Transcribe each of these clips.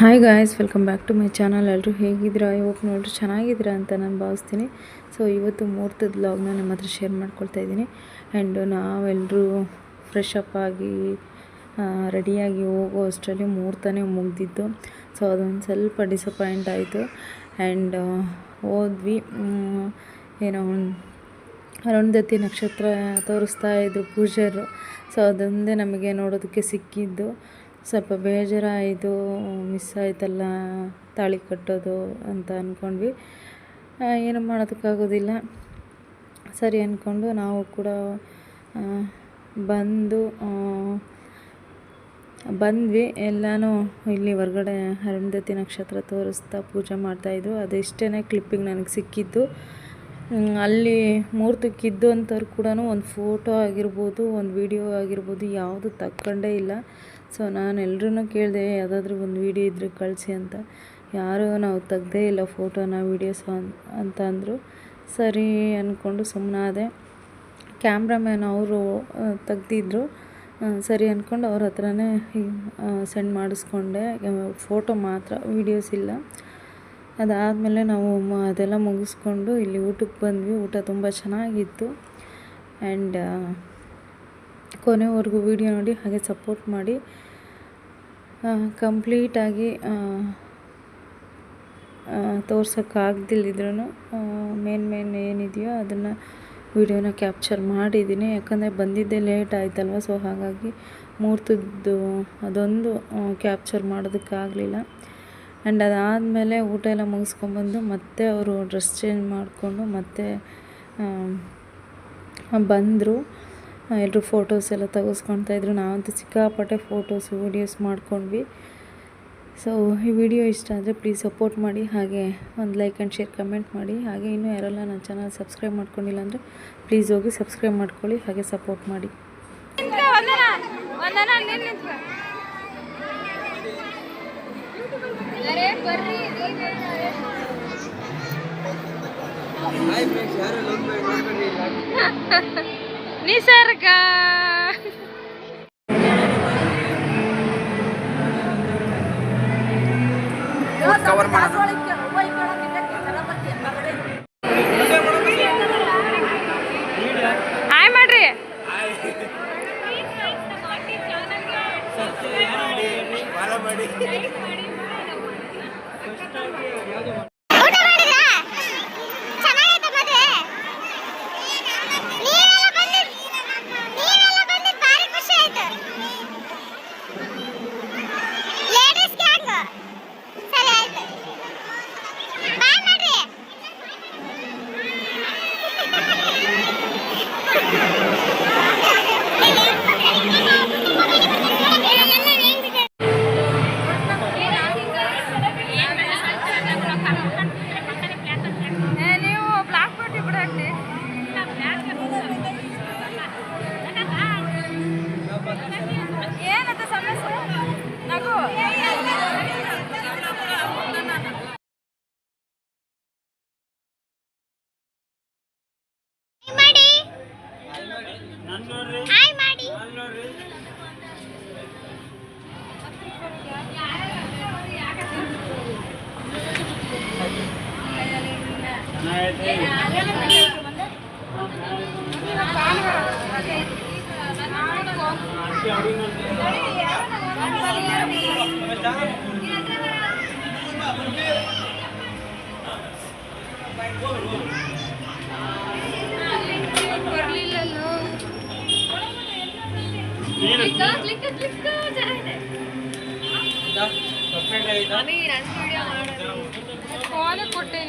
Hi guys welcome back to my channel ಎಲ್ಲರೂ ಹೇಗಿದ್ದೀರಾ? ಇವತ್ತು ನೋಡ್ರಿ ಚೆನ್ನಾಗಿದ್ದೀರಾ ಅಂತ ನಾನು ಭಾವಿಸ್ತೀನಿ. ಸೊ ಇವತ್ತು ಮುಹೂರ್ತದ ಬ್ಲಾಗ್ನ ನಿಮ್ಮ ಹತ್ರ ಶೇರ್ ಮಾಡ್ಕೊಳ್ತಾ ಇದ್ದೀನಿ. ಆ್ಯಂಡ್ ನಾವೆಲ್ಲರೂ ಫ್ರೆಶ್ ಅಪ್ ಆಗಿ ರೆಡಿಯಾಗಿ ಹೋಗೋ ಅಷ್ಟರಲ್ಲಿ ಮುಹೂರ್ತನೇ ಮುಗ್ದಿದ್ದು. ಸೊ ಅದೊಂದು ಸ್ವಲ್ಪ ಡಿಸಪಾಯಿಂಟ್ ಆಯಿತು. ಆ್ಯಂಡ್ ಹೋದ್ವಿ. ಏನೋ ಅರುಂಧತಿ ನಕ್ಷತ್ರ ತೋರಿಸ್ತಾ ಇದ್ದರು ಪೂಜರು. ಸೊ ಅದೊಂದೇ ನಮಗೆ ನೋಡೋದಕ್ಕೆ ಸಿಕ್ಕಿದ್ದು. ಸ್ವಲ್ಪ ಬೇಜಾರಾಯಿತು ಮಿಸ್ ಆಯ್ತಲ್ಲ, ತಾಳಿ ಕಟ್ಟೋದು ಅಂತ ಅಂದ್ಕೊಂಡ್ವಿ ಏನು ಮಾಡೋದಕ್ಕಾಗೋದಿಲ್ಲ. ಸರಿ ಅಂದ್ಕೊಂಡು ನಾವು ಕೂಡ ಬಂದು ಬಂದ್ವಿ. ಎಲ್ಲನೂ ಇಲ್ಲಿ ಹೊರ್ಗಡೆ ಅರುಂಧತಿ ನಕ್ಷತ್ರ ತೋರಿಸ್ತಾ ಪೂಜೆ ಮಾಡ್ತಾಯಿದ್ರು ಅದೆಷ್ಟೇ ಕ್ಲಿಪ್ಪಿಂಗ್ ನನಗೆ ಸಿಕ್ಕಿದ್ದು. ಅಲ್ಲಿ ಮೂರ್ತಿ ಅಂಥವ್ರು ಕೂಡ ಒಂದು ಫೋಟೋ ಆಗಿರ್ಬೋದು, ಒಂದು ವಿಡಿಯೋ ಆಗಿರ್ಬೋದು, ಯಾವುದು ತಕ್ಕೊಂಡೇ ಇಲ್ಲ. ಸೊ ನಾನು ಎಲ್ರೂ ಕೇಳಿದೆ, ಯಾವುದಾದ್ರೂ ಒಂದು ವಿಡಿಯೋ ಇದ್ದರೆ ಕಳಿಸಿ ಅಂತ. ಯಾರೂ ನಾವು ತೆಗ್ದೇ ಇಲ್ಲ ಫೋಟೋನ, ವೀಡಿಯೋಸ್ ಅಂತ ಅಂದರು. ಸರಿ ಅಂದ್ಕೊಂಡು ಸುಮ್ಮನಾದೆ ಕ್ಯಾಮ್ರಾಮ್ಯಾನ್ ಅವರು ತೆಗ್ದಿದ್ರು. ಸರಿ ಅಂದ್ಕೊಂಡು ಅವ್ರ ಹತ್ರನೇ ಸೆಂಡ್ ಮಾಡಿಸ್ಕೊಂಡೆ. ಫೋಟೋ ಮಾತ್ರ, ವೀಡಿಯೋಸ್ ಇಲ್ಲ. ಅದಾದಮೇಲೆ ನಾವು ಅದೆಲ್ಲ ಮುಗಿಸ್ಕೊಂಡು ಇಲ್ಲಿ ಊಟಕ್ಕೆ ಬಂದ್ವಿ. ಊಟ ತುಂಬ ಚೆನ್ನಾಗಿತ್ತು. ಆ್ಯಂಡ್ ಕೊನೆವರೆಗೂ ವಿಡಿಯೋ ನೋಡಿ, ಹಾಗೆ ಸಪೋರ್ಟ್ ಮಾಡಿ. ಕಂಪ್ಲೀಟಾಗಿ ತೋರ್ಸೋಕ್ಕಾಗ್ದಿಲ್ಲಿದ್ರೂ ಮೇನ್ ಮೇನ್ ಏನಿದೆಯೋ ಅದನ್ನು ವಿಡಿಯೋನ ಕ್ಯಾಪ್ಚರ್ ಮಾಡಿದ್ದೀನಿ. ಯಾಕಂದರೆ ಬಂದಿದ್ದೇ ಲೇಟ್ ಆಯ್ತಲ್ವ? ಸೊ ಹಾಗಾಗಿ ಮುಹೂರ್ತದ್ದು ಅದೊಂದು ಕ್ಯಾಪ್ಚರ್ ಮಾಡೋದಕ್ಕಾಗಲಿಲ್ಲ. ಆ್ಯಂಡ್ ಅದಾದಮೇಲೆ ಊಟ ಎಲ್ಲ ಮುಗಿಸ್ಕೊಂಬಂದು ಮತ್ತೆ ಅವರು ಡ್ರೆಸ್ ಚೇಂಜ್ ಮಾಡಿಕೊಂಡು ಮತ್ತೆ ಬಂದರು. ಎಲ್ಲರೂ ಫೋಟೋಸ್ ಎಲ್ಲ ತೆಗೆಸ್ಕೊಳ್ತಾ ಇದ್ರು. ನಾವಂತೂ ಸಿಕ್ಕಾಪಟ್ಟೆ ಫೋಟೋಸ್ ವೀಡಿಯೋಸ್ ಮಾಡ್ಕೊಂಡ್ವಿ. ಸೊ ಈ ವಿಡಿಯೋ ಇಷ್ಟ ಆದರೆ ಪ್ಲೀಸ್ ಸಪೋರ್ಟ್ ಮಾಡಿ. ಹಾಗೆ ಒಂದು ಲೈಕ್ ಆ್ಯಂಡ್ ಶೇರ್ ಕಮೆಂಟ್ ಮಾಡಿ. ಹಾಗೆ ಇನ್ನೂ ಯಾರೆಲ್ಲ ನನ್ನ ಚಾನಲ್ ಸಬ್ಸ್ಕ್ರೈಬ್ ಮಾಡ್ಕೊಂಡಿಲ್ಲ ಅಂದರೆ ಪ್ಲೀಸ್ ಹೋಗಿ ಸಬ್ಸ್ಕ್ರೈಬ್ ಮಾಡ್ಕೊಳ್ಳಿ. ಹಾಗೆ ಸಪೋರ್ಟ್ ಮಾಡಿ. ನಿಸರ್ಗ. ಕವರ್ ಮಾಡೋಣ. ಹಾಯ್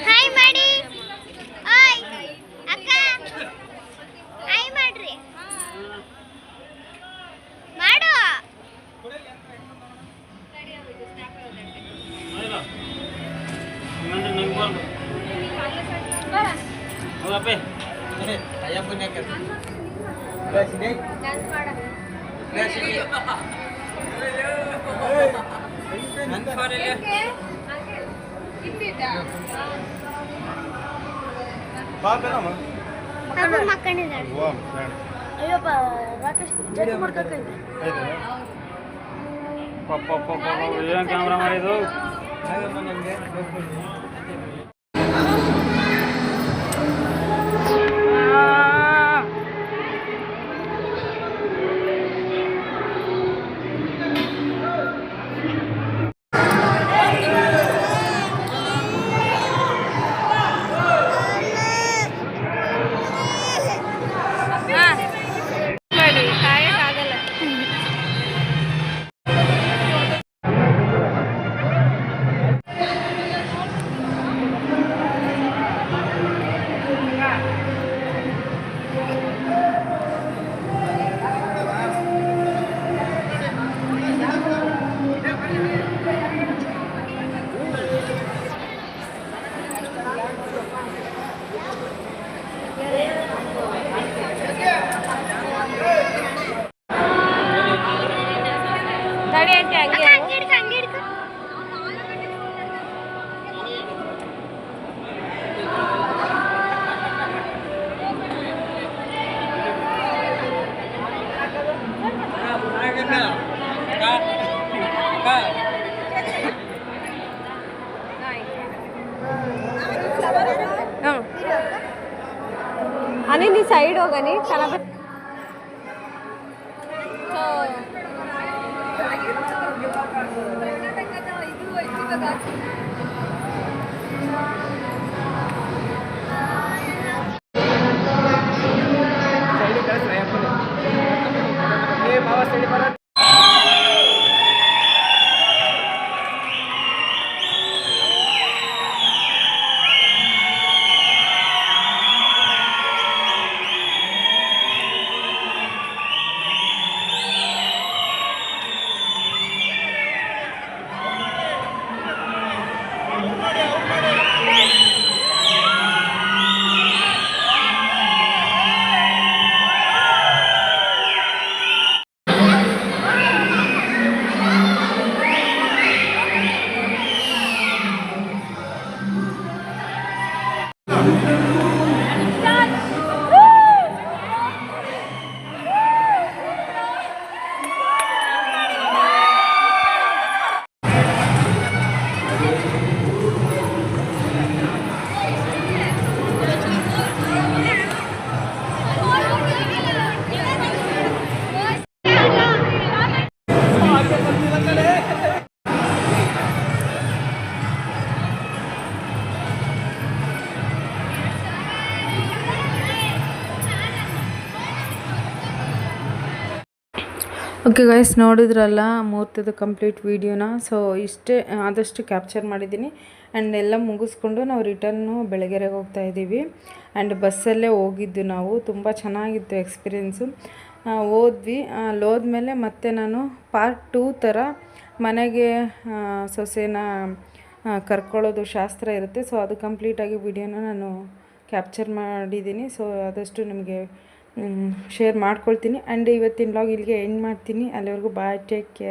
ಹಾಯ್ ಮಾಡಿ ಹಾಯ್ ಅಕ್ಕ ಹಾಯ್ ಮಾಡ್ರಿ ಅಪ್ಪ ಮಕ್ಕಳಿದ್ದಾರೆ ಅಯ್ಯಪ್ಪ ರಾಕೇಶ್ ಜಡ್ಜ್ ಮಾಡ್ಕೊಳ್ತೀನಿ ಏನು ಕ್ಯಾಮ್ರಾ ಮಾಡಿದ್ದು ಮಾಡಿ కానీ నీ సైడ్ కానీ కనప ಓಕೆ ಗೈಸ್ ನೋಡಿದ್ರಲ್ಲ ಮೂರ್ತದ ಕಂಪ್ಲೀಟ್ ವೀಡಿಯೋನ ಸೊ ಇಷ್ಟೇ, ಆದಷ್ಟು ಕ್ಯಾಪ್ಚರ್ ಮಾಡಿದ್ದೀನಿ. ಆ್ಯಂಡ್ ಎಲ್ಲ ಮುಗಿಸ್ಕೊಂಡು ನಾವು ರಿಟರ್ನು ಬೆಳಗೆರೆಗೆ ಹೋಗ್ತಾ ಇದ್ದೀವಿ. ಆ್ಯಂಡ್ ಬಸ್ಸಲ್ಲೇ ಹೋಗಿದ್ದು ನಾವು. ತುಂಬ ಚೆನ್ನಾಗಿತ್ತು ಎಕ್ಸ್ಪೀರಿಯೆನ್ಸು ಹೋದ್ವಿ. ಅಲ್ಲಿ ಹೋದ್ಮೇಲೆ ಮತ್ತೆ ನಾನು ಪಾರ್ಟ್ ಟೂ ಥರ ಮನೆಗೆ ಸೊಸೆನ ಕರ್ಕೊಳ್ಳೋದು ಶಾಸ್ತ್ರ ಇರುತ್ತೆ. ಸೊ ಅದು ಕಂಪ್ಲೀಟಾಗಿ ವಿಡಿಯೋನ ನಾನು ಕ್ಯಾಪ್ಚರ್ ಮಾಡಿದ್ದೀನಿ. ಸೊ ಆದಷ್ಟು ನಿಮಗೆ ಶೇರ್ ಮಾಡ್ಕೊಳ್ತೀನಿ. ಆ್ಯಂಡ್ ಇವತ್ತಿನ ಲಾಗ್ ಇಲ್ಲಿಗೆ ಎಂಡ್ ಮಾಡ್ತೀನಿ. ಅಲ್ಲಿವರೆಗೂ ಬಾಯ್ ಟೇಕ್ ಕೇರ್